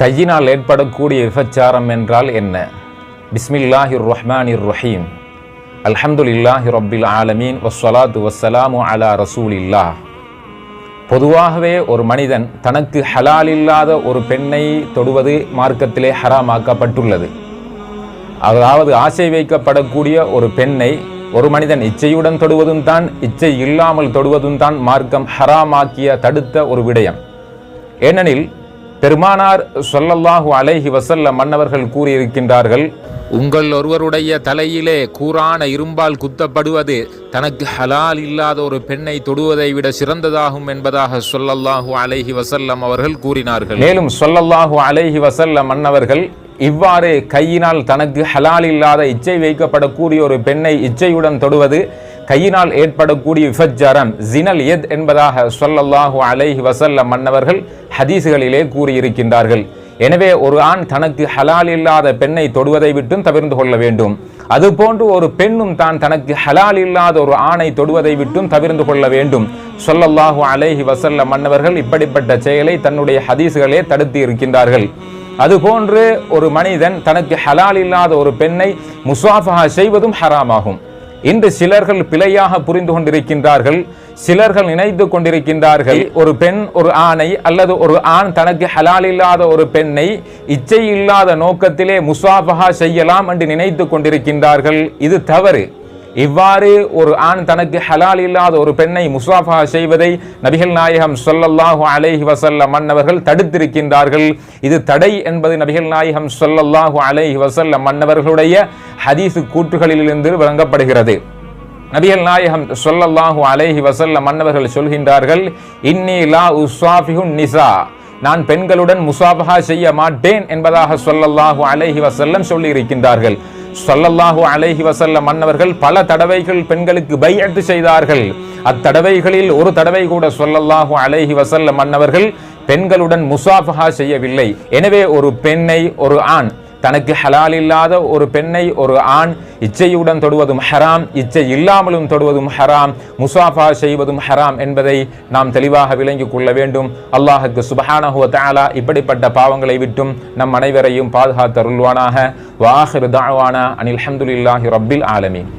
கையினால் ஏற்படக்கூடிய விபச்சாரம் என்றால் என்ன? பிஸ்மில்லாஹிர் ரஹ்மானிர் ரஹீம் அல்ஹம்துலில்லாஹி ரபில் ஆலமீன். வஸ்வலாத்து வசலாமு அலா ரசூலில்லாஹ். பொதுவாகவே ஒரு மனிதன் தனக்கு ஹலால் இல்லாத ஒரு பெண்ணை தொடுவது மார்க்கத்திலே ஹராமாக்கப்பட்டுள்ளது. அதாவது ஆசை வைக்கப்படக்கூடிய ஒரு பெண்ணை ஒரு மனிதன் இச்சையுடன் தொடுவதும் தான் இச்சை இல்லாமல் தொடுவதும் தான் மார்க்கம் ஹராமாக்கிய தடுத்த ஒரு விடயம். ஏனெனில் பெருமானார் சொல்லல்லாஹு அலைஹி வசல்ல மன்னவர்கள் கூறியிருக்கின்றார்கள் உங்கள் ஒருவருடைய தலையிலே கூரான இரும்பால் குத்தப்படுவது தனக்கு ஹலால் இல்லாத ஒரு பெண்ணை தொடுவதை விட சிறந்ததாகும் என்பதாக சொல்லல்லாஹு அலைஹி வசல்லம் அவர்கள் கூறினார்கள். மேலும் சொல்லல்லாஹு அலைஹி வசல்லம் மன்னவர்கள் இவ்வாறு கையினால் தனக்கு ஹலால் இல்லாத இச்சை வைக்கப்படக்கூடிய ஒரு பெண்ணை இச்சையுடன் தொடுவது கையினால் ஏற்படக்கூடிய விபச்சாரம் ஜினல் எத் என்பதாக சொல்லல்லாஹு அலைஹி வசல்ல மன்னவர்கள் ஹதீசுகளிலே கூறியிருக்கின்றார்கள். எனவே ஒரு ஆண் தனக்கு ஹலால் இல்லாத பெண்ணை தொடுவதை விட்டும் தவிர்த்து கொள்ள வேண்டும். அதுபோன்று ஒரு பெண்ணும் தான் தனக்கு ஹலால் இல்லாத ஒரு ஆணை தொடுவதை விட்டும் தவிர்த்து கொள்ள வேண்டும். சொல்லல்லாஹு அலைஹி வசல்ல மன்னவர்கள் இப்படிப்பட்ட செயலை தன்னுடைய ஹதீசுகளே தடுத்து இருக்கின்றார்கள். அதுபோன்று ஒரு மனிதன் தனக்கு ஹலால் இல்லாத ஒரு பெண்ணை முசாஃபா செய்வதும் ஹராமாகும். இன்று சிலர்கள் பிழையாக புரிந்து கொண்டிருக்கின்றார்கள் சிலர்கள் நினைத்து கொண்டிருக்கின்றார்கள் ஒரு பெண் ஒரு ஆணை அல்லது ஒரு ஆண் தனக்கு ஹலால் இல்லாத ஒரு பெண்ணை இச்சை இல்லாத நோக்கத்திலே முசாஃபஹா செய்யலாம் என்று நினைத்து கொண்டிருக்கின்றார்கள். இது தவறு. இவ்வாறு ஒரு ஆண் தனக்கு ஹலால் இல்லாத ஒரு பெண்ணை முசாஃபா செய்வதை நபிகள் நாயகம் சொல்லல்லாஹு அலைஹி வசல்ல மன்னவர்கள் தடுத்திருக்கின்றார்கள். இது தடை என்பது நபிகள் நாயகம் சொல்லல்லாஹு அலைஹி வசல்ல மன்னவர்களுடைய ஹதீசு கூற்றுகளிலிருந்து வழங்கப்படுகிறது. நபிகள் நாயகம் சொல்லல்லாஹு அலைஹி வசல்ல மன்னவர்கள் சொல்கின்றார்கள் இன்னி லா உஸ்வாஃபிஹுன் நிசா நான் பெண்களுடன் முசாபஹா செய்ய மாட்டேன் என்பதாக சொல்லல்லாஹு அலைஹி வசல்லம் சொல்லி இருக்கின்றார்கள் சொல்லல்லாஹு அலைஹி வசல்ல மன்னவர்கள் பல தடவைகள் பெண்களுக்கு பையட்டு செய்தார்கள். அத்தடவைகளில் ஒரு தடவை கூட சொல்லல்லாஹு அலைஹி வசல்ல மன்னவர்கள் பெண்களுடன் முசாஃபஹா செய்யவில்லை. எனவே ஒரு பெண்ணை ஒரு ஆண் தனக்கு ஹலால் இல்லாத ஒரு பெண்ணை ஒரு ஆண் இச்சையுடன் தொடுவதும் ஹராம் இச்சை இல்லாமலும் தொடுவதும் ஹராம் முசாஃபா செய்வதும் ஹராம் என்பதை நாம் தெளிவாக விளங்கிக் கொள்ள வேண்டும். அல்லாஹுக்கு சுபஹானஹுவ தாலா இப்படிப்பட்ட பாவங்களை விட்டும் நம் அனைவரையும் பாதுகாத்தருள்வானாக. வாஹிர் தாழ்வானா அனில் அஹமதுல்லாஹி ரப்பில் ஆலமீன்.